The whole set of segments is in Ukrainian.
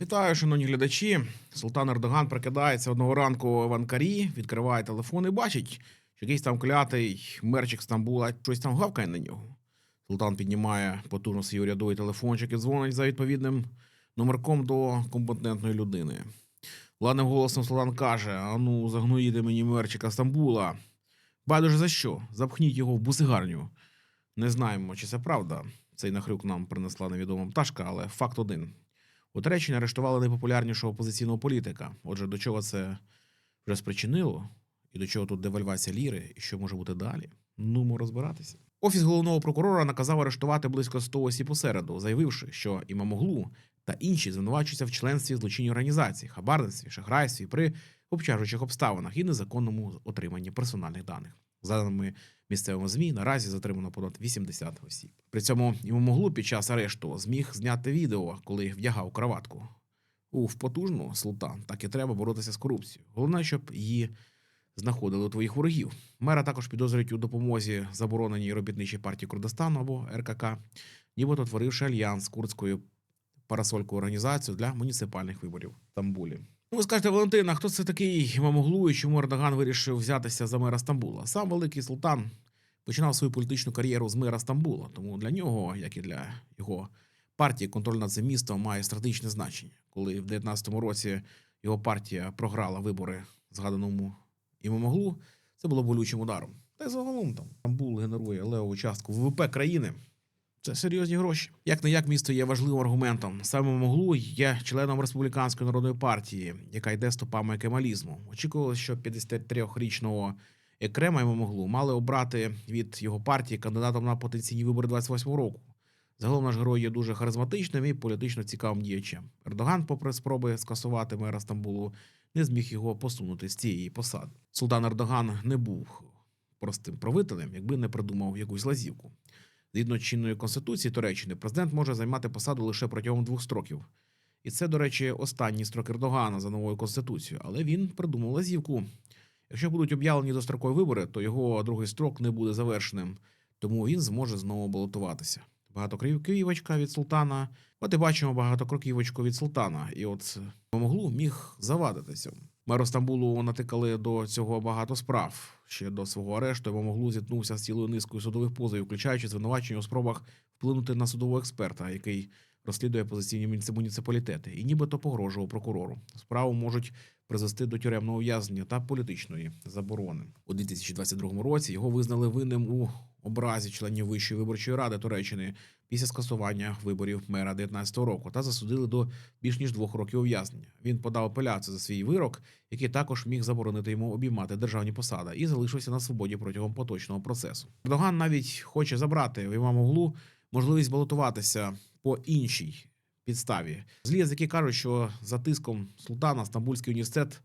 Вітаю, шановні глядачі. Султан Ердоган прокидається одного ранку в Анкарі, відкриває телефон і бачить, що якийсь там клятий мерчик Стамбула щось там гавкає на нього. Султан піднімає потужно свій урядовий телефончик і дзвонить за відповідним номерком до компетентної людини. Ладним голосом Султан каже: А ну, загноїте мені мерчика Стамбула. Байдуже за що? Запхніть його в бусигарню. Не знаємо, чи це правда. Цей нахрюк нам принесла невідома пташка, але факт один. У Туреччині арештували найпопулярнішого опозиційного політика. Отже, до чого це вже спричинило? І до чого тут девальвація ліри, і що може бути далі? Нумо розбиратися. Офіс головного прокурора наказав арештувати близько 100 осіб у середу, заявивши, що Імамоглу та інші звинувачуються в членстві злочинній організації, хабарництві, шахрайстві при обчажуючих обставинах і незаконному отриманні персональних даних. За даними місцевого ЗМІ, наразі затримано понад 80 осіб. При цьому Імамоглу під час арешту зміг зняти відео, коли вдягав краватку. Уф, потужно, султан, так і треба боротися з корупцією. Головне, щоб її знаходили у твоїх ворогів. Мера також підозрюють у допомозі забороненій робітничій партії Курдистану або РКК, нібито творивши альянс курдською парасолькою організацією для муніципальних виборів в Стамбулі. Ну, ви скажете, Валентина, хто це такий Імамоглу і чому Ердоган вирішив взятися за мера Стамбула? Сам великий султан починав свою політичну кар'єру з мера Стамбула, тому для нього, як і для його партії, контроль над цим містом має стратегічне значення. Коли в 19-му році його партія програла вибори згаданому Імамоглу, це було болючим ударом. Та й загалом там Стамбул генерує левову частку ВВП країни. Це серйозні гроші. Як не як місто є важливим аргументом. Саме Моглу є членом республіканської народної партії, яка йде стопами кемалізму. Очікувалося, що 53-річного Екрема моглу мали обрати від його партії кандидатом на потенційні вибори 28-го року. Загалом наш герой є дуже харизматичним і політично цікавим діячем. Ердоган, попри спроби скасувати мера Стамбулу, не зміг його посунути з цієї посади. Султан Ердоган не був простим правителем, якби не придумав якусь лазівку. Згідно чинної конституції Туреччини, президент може займати посаду лише протягом двох строків. І це, до речі, останній строк Ердогана за новою конституцією. Але він придумав лазівку. Якщо будуть об'явлені дострокові вибори, то його другий строк не буде завершеним, тому він зможе знову балотуватися. Багатокроківочка від султана. От і бачимо багатокроківочку від султана. І от Моглу міг завадити цьому. Меру Стамбулу натикали до цього багато справ. Ще до свого арешту Моглу зіткнувся з цілою низкою судових позовів, включаючи звинувачення у спробах вплинути на судового експерта, який розслідує опозиційні муніци- муніципалітети, і нібито погрожував прокурору. Справу можуть призвести до тюремного ув'язнення та політичної заборони. У 2022 році його визнали винним у образі членів Вищої виборчої ради Туреччини після скасування виборів мера 19 року та засудили до більш ніж двох років ув'язнення. Він подав апеляцію за свій вирок, який також міг заборонити йому обіймати державні посади, і залишився на свободі протягом поточного процесу. Ердоган навіть хоче забрати в Імамоглу можливість балотуватися по іншій підставі. Злі язики кажуть, що за тиском султана Стамбульський університет,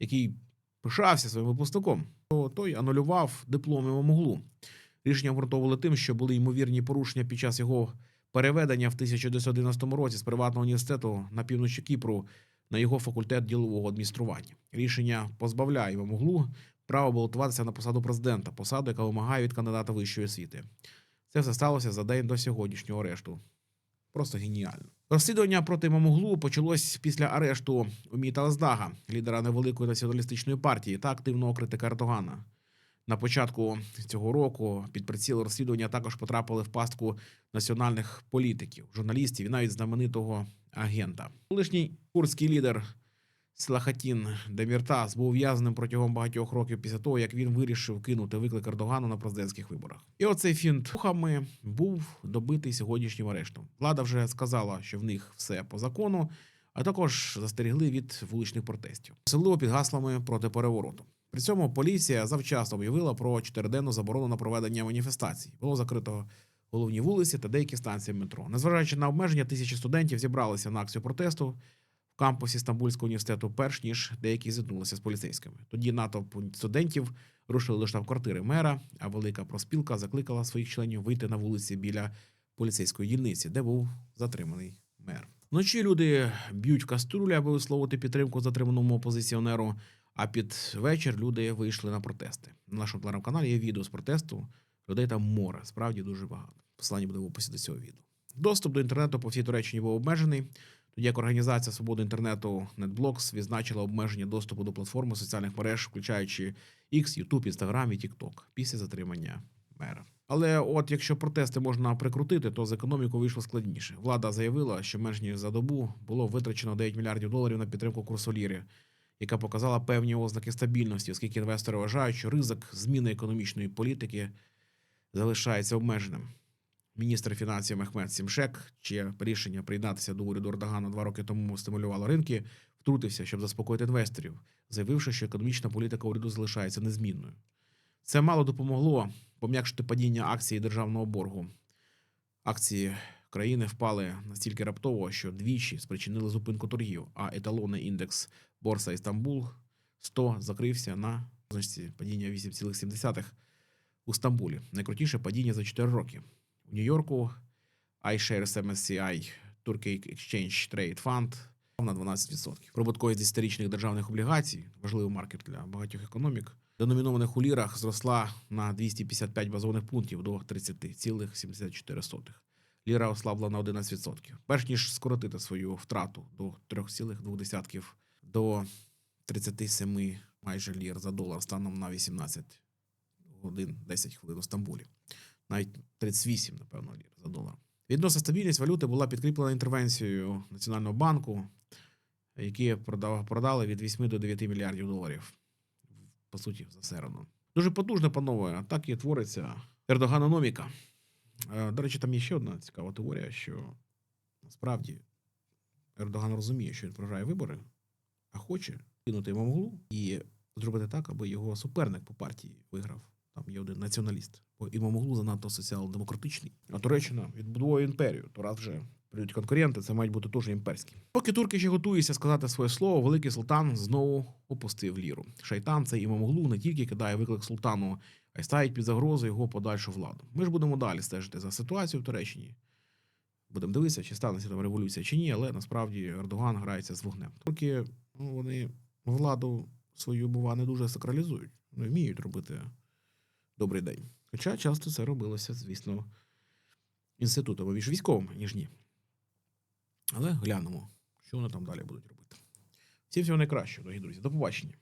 який пишався своїм випускником, то той анулював диплом Імамоглу. Рішення обґрунтовували тим, що були ймовірні порушення під час його переведення в 1990 році з приватного університету на півночі Кіпру на його факультет ділового адміністрування. Рішення позбавляє Імамоглу права балотуватися на посаду президента, посаду, яка вимагає від кандидата вищої освіти. Це все сталося за день до сьогоднішнього арешту. Просто геніально. Розслідування проти Мамуглу почалось після арешту Уміта Аздага, лідера невеликої націоналістичної партії та активного критика Ердогана. На початку цього року під приціл розслідування також потрапили в пастку національних політиків, журналістів і навіть знаменитого агента. Колишній курдський лідер Слахатін Деміртас був ув'язненим протягом багатьох років після того, як він вирішив кинути виклик Ердогану на президентських виборах. І оцей фінт рухами був добитий сьогоднішнім арештом. Влада вже сказала, що в них все по закону, а також застерігли від вуличних протестів, особливо під гаслами проти перевороту. При цьому поліція завчасно об'явила про чотириденну заборону на проведення маніфестацій. Було закрито головні вулиці та деякі станції метро. Незважаючи на обмеження, тисячі студентів зібралися на акцію протесту кампусі Стамбульського університету, перш ніж деякі зіткнулися з поліцейськими. Тоді натовп студентів рушили до штаб-квартири мера, а велика проспілка закликала своїх членів вийти на вулиці біля поліцейської дільниці, де був затриманий мер. Вночі люди б'ють каструлі, аби висловити підтримку затриманому опозиціонеру. А під вечір люди вийшли на протести. На нашому телеграм-каналі є відео з протесту. Людей там море, справді дуже багато. Посилання буде в описі до цього відео. Доступ до інтернету по всій Туреччині був обмежений, Тоді як Організація свободи інтернету NetBlocks відзначила обмеження доступу до платформи соціальних мереж, включаючи X, YouTube, Instagram і TikTok, після затримання мера. Але от якщо протести можна прикрутити, то з економікою вийшло складніше. Влада заявила, що менш ніж за добу було витрачено 9 мільярдів доларів на підтримку курсу ліри, яка показала певні ознаки стабільності, оскільки інвестори вважають, що ризик зміни економічної політики залишається обмеженим. Міністр фінансів Мехмед Сімшек, чиє рішення приєднатися до уряду Ердогана два роки тому стимулювало ринки, втрутився, щоб заспокоїти інвесторів, заявивши, що економічна політика уряду залишається незмінною. Це мало допомогло пом'якшити падіння акції державного боргу. Акції країни впали настільки раптово, що двічі спричинили зупинку торгів, а еталонний індекс Борса Істамбул 100 закрився на позначці падіння 8,7 у Стамбулі. Найкрутіше падіння за 4 роки. У Нью-Йорку iShares MSCI Turkey Exchange Trade Fund на 12%. Прибутковість 10-річних державних облігацій, важливий маркер для багатьох економік, деномінованих у лірах, зросла на 255 базових пунктів до 30,74. Ліра ослабла на 11%. Перш ніж скоротити свою втрату до 3,2 до 37 майже лір за долар станом на 18 годин 10 хвилин у Стамбулі. Навіть 38, напевно, лір за долар. Відносна стабільність валюти була підкріплена інтервенцією Національного банку, які продали від 8 до 9 мільярдів доларів. По суті, за середу. Дуже потужно, панове. Так і твориться Ердоганономіка. Е, До речі, там є ще одна цікава теорія, що насправді Ердоган розуміє, що він програє вибори, а хоче кинути Мамглу і зробити так, аби його суперник по партії виграв. Там є один націоналіст. Бо Імамоглу занадто соціал-демократичний. А Туреччина відбудовує імперію. То раз вже прийдуть конкуренти, це мають бути теж імперські. Поки турки ще готуються сказати своє слово, великий султан знову опустив ліру. Шайтан це Імамоглу не тільки кидає виклик султану, а й ставить під загрозу його подальшу владу. Ми ж будемо далі стежити за ситуацією в Туреччині. Будемо дивитися, чи станеться там революція чи ні, але насправді Ердоган грається з вогнем. Турки ну, вони владу свою, бува, не дуже сакралізують. Вони вміють робити добрий день. Хоча часто це робилося, звісно, інститутами між військовими, ніж ні. Але глянемо, що вони там далі будуть робити. Всім всього найкращого, дорогі друзі. До побачення.